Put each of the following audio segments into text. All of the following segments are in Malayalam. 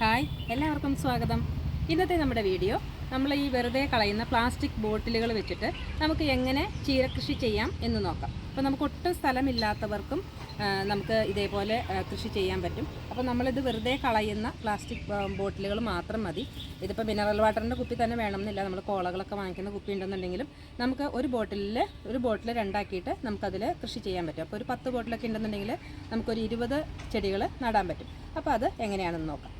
ഹായ് എല്ലാവർക്കും സ്വാഗതം. ഇന്നത്തെ നമ്മുടെ വീഡിയോ നമ്മൾ ഈ വെറുതെ കളയുന്ന പ്ലാസ്റ്റിക് ബോട്ടിലുകൾ വെച്ചിട്ട് നമുക്ക് എങ്ങനെ ചീരകൃഷി ചെയ്യാം എന്ന് നോക്കാം. അപ്പോൾ നമുക്ക് ഒട്ടും സ്ഥലമില്ലാത്തവർക്കും നമുക്ക് ഇതേപോലെ കൃഷി ചെയ്യാൻ പറ്റും. അപ്പോൾ നമ്മളിത് വെറുതെ കളയുന്ന പ്ലാസ്റ്റിക് ബോട്ടിലുകൾ മാത്രം മതി. ഇതിപ്പോൾ മിനറൽ വാട്ടറിന്റെ കുപ്പി തന്നെ വേണമെന്നില്ല. നമ്മൾ കോളകളൊക്കെ വാങ്ങിക്കുന്ന കുപ്പി ഉണ്ടെന്നുണ്ടെങ്കിലും നമുക്ക് ഒരു ബോട്ടിലിൽ ഒരു ബോട്ടിൽ രണ്ടാക്കിയിട്ട് നമുക്കതിൽ കൃഷി ചെയ്യാൻ പറ്റും. അപ്പോൾ ഒരു പത്ത് ബോട്ടിലൊക്കെ ഉണ്ടെന്നുണ്ടെങ്കിൽ നമുക്കൊരു ഇരുപത് ചെടികൾ നടാൻ പറ്റും. അപ്പോൾ അത് എങ്ങനെയാണെന്ന് നോക്കാം.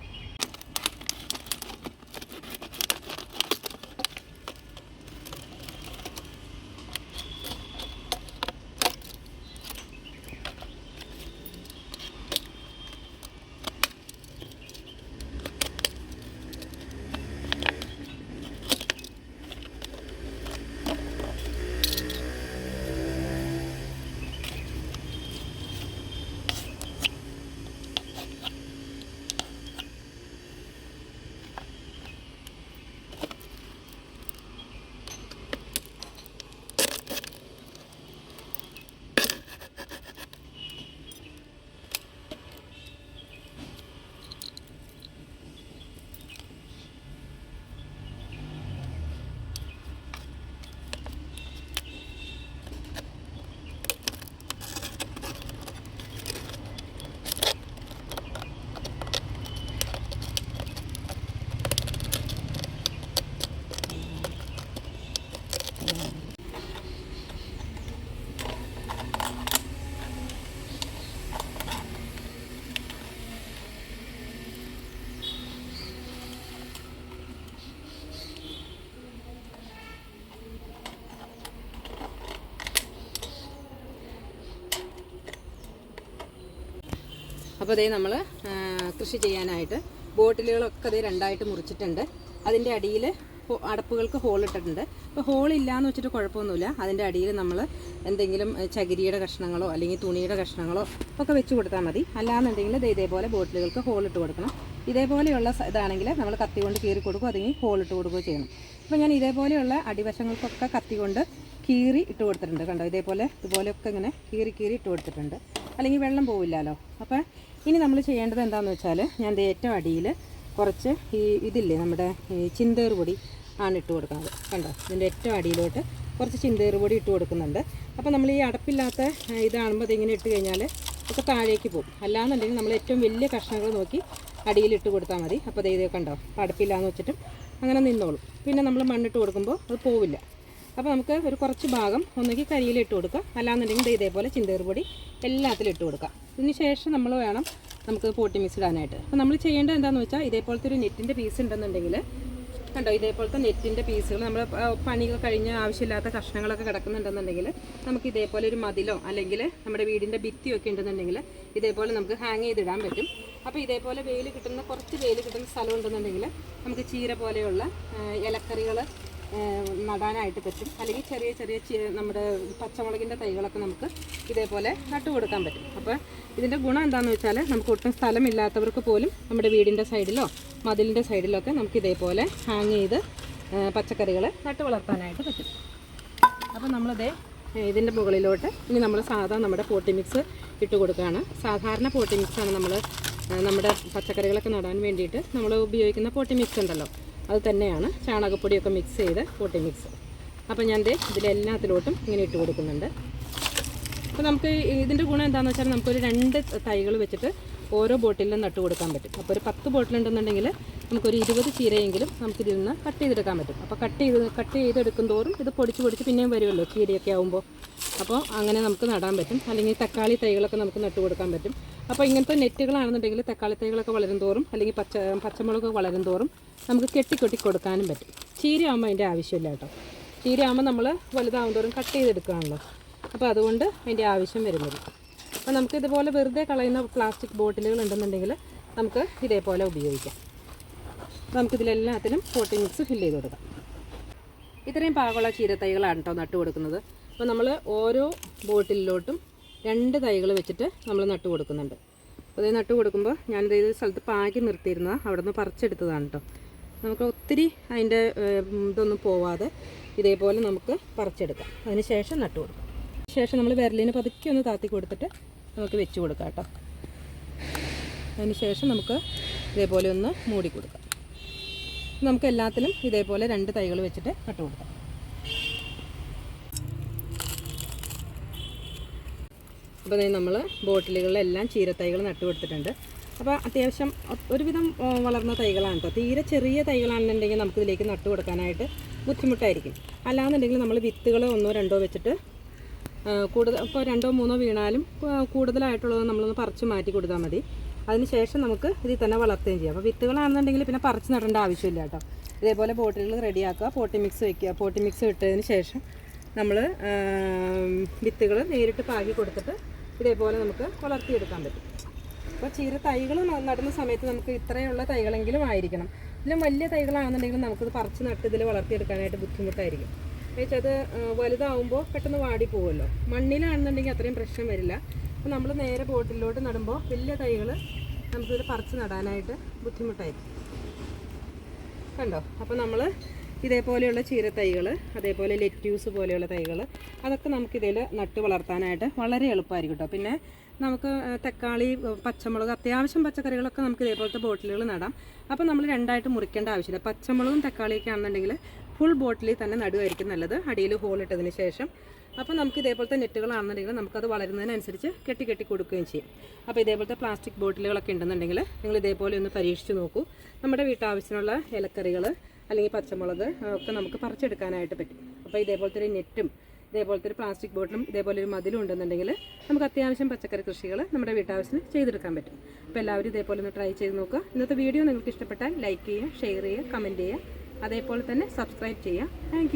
അപ്പോൾ അതേ നമ്മൾ കൃഷി ചെയ്യാനായിട്ട് ബോട്ടിലുകളൊക്കെ അതേ രണ്ടായിട്ട് മുറിച്ചിട്ടുണ്ട്. അതിന്റെ അടിയിൽ അടപ്പുകൾക്ക് ഹോൾ ഇട്ടിട്ടുണ്ട്. അപ്പോൾ ഹോൾ ഇല്ലയെന്ന് വെച്ചിട്ട് കുഴപ്പമൊന്നുമില്ല. അതിന്റെ അടിയിൽ നമ്മൾ എന്തെങ്കിലും ചകിരിയുടെ കഷ്ണങ്ങളോ അല്ലെങ്കിൽ തുണിയുടെ കഷ്ണങ്ങളോ ഒക്കെ വെച്ച് കൊടുത്താൽ മതി. അല്ലാന്നുണ്ടെങ്കിൽ ദേ ഇതേപോലെ ബോട്ടിലുകൾക്ക് ഹോൾ ഇട്ട് കൊടുക്കണം. ഇതേപോലെയുള്ള ഇതാണെങ്കിൽ നമ്മൾ കത്തി കൊണ്ട് കീറി കൊടുക്കുക അല്ലെങ്കിൽ ഹോൾ ഇട്ട് കൊടുക്കുകയോ ചെയ്യണം. അപ്പോൾ ഞാൻ ഇതേപോലെയുള്ള അടിവശങ്ങൾക്കൊക്കെ കത്തി കൊണ്ട് കീറി ഇട്ട് കൊടുത്തിട്ടുണ്ട്. കണ്ടോ? ഇതേപോലെ ഇതുപോലെയൊക്കെ ഇങ്ങനെ കീറി കീറി ഇട്ട് കൊടുത്തിട്ടുണ്ട്. അല്ലെങ്കിൽ വെള്ളം പോവില്ലല്ലോ. അപ്പോൾ ഇനി നമ്മൾ ചെയ്യേണ്ടത് എന്താണെന്ന് വെച്ചാൽ ഞാൻ ഏറ്റവും അടിയിൽ കുറച്ച് ഈ ഇതില്ലേ നമ്മുടെ ഈ ചിന്തേറ് പൊടി ആണ് ഇട്ട് കൊടുക്കുന്നത്. കണ്ടോ? ഇതിന്റെ ഏറ്റവും അടിയിലോട്ട് കുറച്ച് ചിന്തേർ പൊടി ഇട്ട് കൊടുക്കുന്നുണ്ട്. അപ്പോൾ നമ്മൾ ഈ അടപ്പില്ലാത്ത ഇതാണുമ്പോൾ ഇതിങ്ങനെ ഇട്ട് കഴിഞ്ഞാൽ ഒക്കെ താഴേക്ക് പോകും. അല്ലാന്നുണ്ടെങ്കിൽ നമ്മൾ ഏറ്റവും വലിയ കഷ്ണങ്ങൾ നോക്കി അടിയിൽ ഇട്ട് കൊടുത്താൽ മതി. അപ്പോൾ ഇത് കണ്ടോ? അടപ്പില്ലാന്ന് വെച്ചിട്ടും അങ്ങനെ നിന്നോളും. പിന്നെ നമ്മൾ മണ്ണിട്ട് കൊടുക്കുമ്പോൾ അത് പോവില്ല. അപ്പോൾ നമുക്ക് ഒരു കുറച്ച് ഭാഗം ഒന്നുകിൽ കരിയിൽ ഇട്ട് കൊടുക്കാം. അല്ലാന്നുണ്ടെങ്കിൽ ഇതേപോലെ ചിന്തേറ് പൊടി എല്ലാത്തിലും ഇട്ട് കൊടുക്കാം. ഇതിന് ശേഷം നമ്മൾ വേണം നമുക്ക് പോട്ടി മിക്സ് ഇടാനായിട്ട്. അപ്പോൾ നമ്മൾ ചെയ്യേണ്ടത് എന്താണെന്ന് വെച്ചാൽ ഇതേപോലത്തെ ഒരു നെറ്റിന്റെ പീസ് ഉണ്ടെന്നുണ്ടെങ്കിൽ കണ്ടോ ഇതേപോലത്തെ നെറ്റിന്റെ പീസുകൾ നമ്മൾ പണികൾ കഴിഞ്ഞ് ആവശ്യമില്ലാത്ത കഷ്ണങ്ങളൊക്കെ കിടക്കുന്നുണ്ടെന്നുണ്ടെങ്കിൽ നമുക്ക് ഇതേപോലെ ഒരു മതിലോ അല്ലെങ്കിൽ നമ്മുടെ വീടിന്റെ ഭിത്തിയൊക്കെ ഉണ്ടെന്നുണ്ടെങ്കിൽ ഇതേപോലെ നമുക്ക് ഹാങ് ചെയ്തിടാൻ പറ്റും. അപ്പോൾ ഇതേപോലെ വെയിൽ കിട്ടുന്ന കുറച്ച് വെയിൽ കിട്ടുന്ന സ്ഥലം ഉണ്ടെന്നുണ്ടെങ്കിൽ നമുക്ക് ചീര പോലെയുള്ള ഇലക്കറികൾ നടാനായിട്ട് പറ്റും. അല്ലെങ്കിൽ ചെറിയ ചെറിയ നമ്മുടെ പച്ചമുളകിന്റെ തൈകളൊക്കെ നമുക്ക് ഇതേപോലെ നട്ടു കൊടുക്കാൻ പറ്റും. അപ്പോൾ ഇതിന്റെ ഗുണം എന്താണെന്ന് വെച്ചാൽ നമുക്ക് ഒട്ടും സ്ഥലമില്ലാത്തവർക്ക് പോലും നമ്മുടെ വീടിന്റെ സൈഡിലോ മതിലിന്റെ സൈഡിലോ ഒക്കെ നമുക്ക് ഇതേപോലെ ഹാങ് ചെയ്ത് പച്ചക്കറികൾ നട്ടു വളർത്താനായിട്ട് പറ്റും. അപ്പോൾ നമ്മളിതേ ഇതിന്റെ മുകളിലോട്ട് ഇനി നമ്മൾ സാധാ നമ്മുടെ പോട്ടി മിക്സ് ഇട്ട് കൊടുക്കുകയാണ്. സാധാരണ പോട്ടി മിക്സാണ് നമ്മൾ നമ്മുടെ പച്ചക്കറികളൊക്കെ നടാൻ വേണ്ടിയിട്ട് നമ്മൾ ഉപയോഗിക്കുന്ന പോട്ടി മിക്സ് ഉണ്ടല്ലോ. അത് തന്നെയാണ് ചാണകപ്പൊടിയൊക്കെ മിക്സ് ചെയ്ത് കൂട്ടി മിക്സ് അപ്പോൾ ഞാൻ ദേ ഇതിലെല്ലാത്തിലോട്ടും ഇങ്ങനെ ഇട്ട് കൊടുക്കുന്നുണ്ട്. അപ്പോൾ നമുക്ക് ഇതിന്റെ ഗുണം എന്താണെന്ന് വെച്ചാൽ നമുക്കൊരു രണ്ട് തൈകൾ വെച്ചിട്ട് ഓരോ ബോട്ടിലും നട്ട് കൊടുക്കാൻ പറ്റും. അപ്പോൾ ഒരു പത്ത് ബോട്ടിലുണ്ടെന്നുണ്ടെങ്കിൽ നമുക്കൊരു ഇരുപത് ചീരയെങ്കിലും നമുക്കിതിൽ നിന്ന് കട്ട് ചെയ്തെടുക്കാൻ പറ്റും. അപ്പോൾ കട്ട് ചെയ്ത് കട്ട് ചെയ്തെടുക്കും തോറും ഇത് പൊടിച്ച് പൊടിച്ച് പിന്നെയും വരുമല്ലോ ചീരയൊക്കെ ആകുമ്പോൾ അപ്പോൾ അങ്ങനെ നമുക്ക് നടാൻ പറ്റും. അല്ലെങ്കിൽ തക്കാളി തൈകളൊക്കെ നമുക്ക് നട്ട് കൊടുക്കാൻ പറ്റും. അപ്പോൾ ഇങ്ങനത്തെ നെറ്റുകളാണെന്നുണ്ടെങ്കിൽ തക്കാളി തൈകളൊക്കെ വളരും തോറും അല്ലെങ്കിൽ പച്ച പച്ചമുളക് വളരും തോറും നമുക്ക് കെട്ടിക്കൊട്ടി കൊടുക്കാനും പറ്റും. ചീരയാകുമ്പോൾ അതിന്റെ ആവശ്യമില്ല കേട്ടോ. ചീരയാകുമ്പോൾ നമ്മൾ വലുതാവും കട്ട് ചെയ്തെടുക്കുകയാണല്ലോ അപ്പോൾ അതുകൊണ്ട് അതിന്റെ ആവശ്യം വരുന്നത്. അപ്പോൾ നമുക്ക് ഇതുപോലെ വെറുതെ കളയുന്ന പ്ലാസ്റ്റിക് ബോട്ടിലുകൾ ഉണ്ടെന്നുണ്ടെങ്കിൽ നമുക്ക് ഇതേപോലെ ഉപയോഗിക്കാം. നമുക്കിതിലെല്ലാത്തിനും പോട്ടിംഗ് മിക്സ് ഫില്ല് ചെയ്ത് കൊടുക്കാം. ഇത്രയും പാകമുള്ള ചീരത്തൈകളാണ് കേട്ടോ നട്ടു കൊടുക്കുന്നത്. അപ്പോൾ നമ്മൾ ഓരോ ബോട്ടിലോട്ടും രണ്ട് തൈകൾ വെച്ചിട്ട് നമ്മൾ നട്ടു കൊടുക്കുന്നുണ്ട്. അപ്പോൾ ഇത് നട്ടു കൊടുക്കുമ്പോൾ ഞാനിത് സ്ഥലത്ത് പാകി നിർത്തിയിരുന്നതാണ് അവിടെ നിന്ന് പറിച്ചെടുത്തതാണ് കേട്ടോ. നമുക്ക് ഒത്തിരി അതിന്റെ ഇതൊന്നും പോവാതെ ഇതേപോലെ നമുക്ക് പറിച്ചെടുക്കാം. അതിന് ശേഷം നട്ടു കൊടുക്കാം. ശേഷം നമ്മൾ വിരലിന് പതുക്കെ ഒന്ന് താത്തി കൊടുത്തിട്ട് നമുക്ക് വെച്ച് കൊടുക്കാം കേട്ടോ. അതിന് ശേഷം നമുക്ക് ഇതേപോലെ ഒന്ന് മൂടി കൊടുക്കാം. നമുക്ക് എല്ലാത്തിലും ഇതേപോലെ രണ്ട് തൈകൾ വെച്ചിട്ട് നട്ടു കൊടുക്കാം. അപ്പോൾ നമ്മൾ ബോട്ടിലുകളിലെല്ലാം ചീരത്തൈകൾ നട്ടു കൊടുത്തിട്ടുണ്ട്. അപ്പോൾ അത്യാവശ്യം ഒരുവിധം വളർന്ന തൈകളാണ് കേട്ടോ തീരെ ചെറിയ തൈകളാണെന്നുണ്ടെങ്കിൽ നമുക്ക് ഇതിലേക്ക് നട്ടു കൊടുക്കാനായിട്ട് ബുദ്ധിമുട്ടായിരിക്കും. അല്ലാന്നുണ്ടെങ്കിൽ നമ്മൾ വിത്തുകൾ ഒന്നോ രണ്ടോ വെച്ചിട്ട് കൂടുതൽ ഇപ്പോൾ രണ്ടോ മൂന്നോ വീണാലും കൂടുതലായിട്ടുള്ളത് നമ്മളൊന്ന് പറിച്ച് മാറ്റി കൊടുത്താൽ മതി. അതിനുശേഷം നമുക്ക് ഇതിൽ തന്നെ വളർത്തുകയും ചെയ്യാം. അപ്പോൾ വിത്തുകളാണെന്നുണ്ടെങ്കിൽ പിന്നെ പറിച്ച് നടേണ്ട ആവശ്യമില്ല കേട്ടോ ഇതേപോലെ ബോട്ടിലുകൾ റെഡിയാക്കുക പോട്ടി മിക്സ് വയ്ക്കുക പോട്ടി മിക്സ് ഇട്ടതിന് ശേഷം നമ്മൾ വിത്തുകൾ നേരിട്ട് പാകി കൊടുത്തിട്ട് ഇതേപോലെ നമുക്ക് വളർത്തിയെടുക്കാൻ പറ്റും. അപ്പോൾ ചീര തൈകൾ നടുന്ന സമയത്ത് നമുക്ക് ഇത്രയുള്ള തൈകളെങ്കിലും ആയിരിക്കണം. ഇതിലും വലിയ തൈകളാണെന്നുണ്ടെങ്കിൽ നമുക്കത് പറിച്ച് നട്ട് ഇതിൽ വളർത്തിയെടുക്കാനായിട്ട് ബുദ്ധിമുട്ടായിരിക്കും. എന്നുവെച്ചാൽ അത് വലുതാവുമ്പോൾ പെട്ടെന്ന് വാടി പോകുമല്ലോ മണ്ണിലാണെന്നുണ്ടെങ്കിൽ അത്രയും പ്രശ്നം വരില്ല. അപ്പോൾ നമ്മൾ നേരെ ബോട്ടിലോട്ട് നടുമ്പോൾ വലിയ തൈകൾ നമുക്കിത് പറിച്ച് നടാനായിട്ട് ബുദ്ധിമുട്ടായിരിക്കും. കണ്ടോ? അപ്പോൾ നമ്മൾ ഇതേപോലെയുള്ള ചീരത്തൈകൾ അതേപോലെ ലെറ്റ്യൂസ് പോലെയുള്ള തൈകൾ അതൊക്കെ നമുക്കിതിൽ നട്ട് വളർത്താനായിട്ട് വളരെ എളുപ്പമായിരിക്കും കേട്ടോ പിന്നെ നമുക്ക് തക്കാളി പച്ചമുളക് അത്യാവശ്യം പച്ചക്കറികളൊക്കെ നമുക്ക് ഇതേപോലത്തെ ബോട്ടിലുകൾ നടാം. അപ്പോൾ നമ്മൾ രണ്ടായിട്ട് മുറിക്കേണ്ട ആവശ്യമില്ല. പച്ചമുളകും തക്കാളിയൊക്കെ ആണെന്നുണ്ടെങ്കിൽ ഫുൾ ബോട്ടിലിൽ തന്നെ നടുവായിരിക്കും നല്ലത്. അടിയിൽ ഹോൾ ഇട്ടതിന് ശേഷം. അപ്പോൾ നമുക്ക് ഇതേപോലത്തെ നെറ്റുകളാണെന്നുണ്ടെങ്കിൽ നമുക്കത് വളരുന്നതിനനുസരിച്ച് കെട്ടി കെട്ടി കൊടുക്കുകയും ചെയ്യും. അപ്പോൾ ഇതേപോലത്തെ പ്ലാസ്റ്റിക് ബോട്ടിലുകളൊക്കെ ഉണ്ടെന്നുണ്ടെങ്കിൽ നിങ്ങൾ ഇതേപോലെ ഒന്ന് പരീക്ഷിച്ച് നോക്കൂ. നമ്മുടെ വീട്ടാവശ്യത്തിനുള്ള ഇലക്കറികൾ അല്ലെങ്കിൽ പച്ചമുളക് ഒക്കെ നമുക്ക് പറിച്ചെടുക്കാനായിട്ട് പറ്റും. അപ്പോൾ ഇതേപോലത്തെ ഒരു നെറ്റും ഇതേപോലത്തെ ഒരു പ്ലാസ്റ്റിക് ബോട്ടിലും ഇതേപോലെ ഒരു മതിലും ഉണ്ടെന്നുണ്ടെങ്കിൽ നമുക്ക് അത്യാവശ്യം പച്ചക്കറി കൃഷികൾ നമ്മുടെ വീട്ടാവശ്യത്തിന് ചെയ്തെടുക്കാൻ പറ്റും. അപ്പോൾ എല്ലാവരും ഇതേപോലെ ഒന്ന് ട്രൈ ചെയ്ത് നോക്കുക. ഇന്നത്തെ വീഡിയോ നിങ്ങൾക്ക് ഇഷ്ടപ്പെട്ടാൽ ലൈക്ക് ചെയ്യുക ഷെയർ ചെയ്യുക കമന്റ് ചെയ്യുക. അതേപോലെ തന്നെ സബ്സ്ക്രൈബ് ചെയ്യുക. താങ്ക്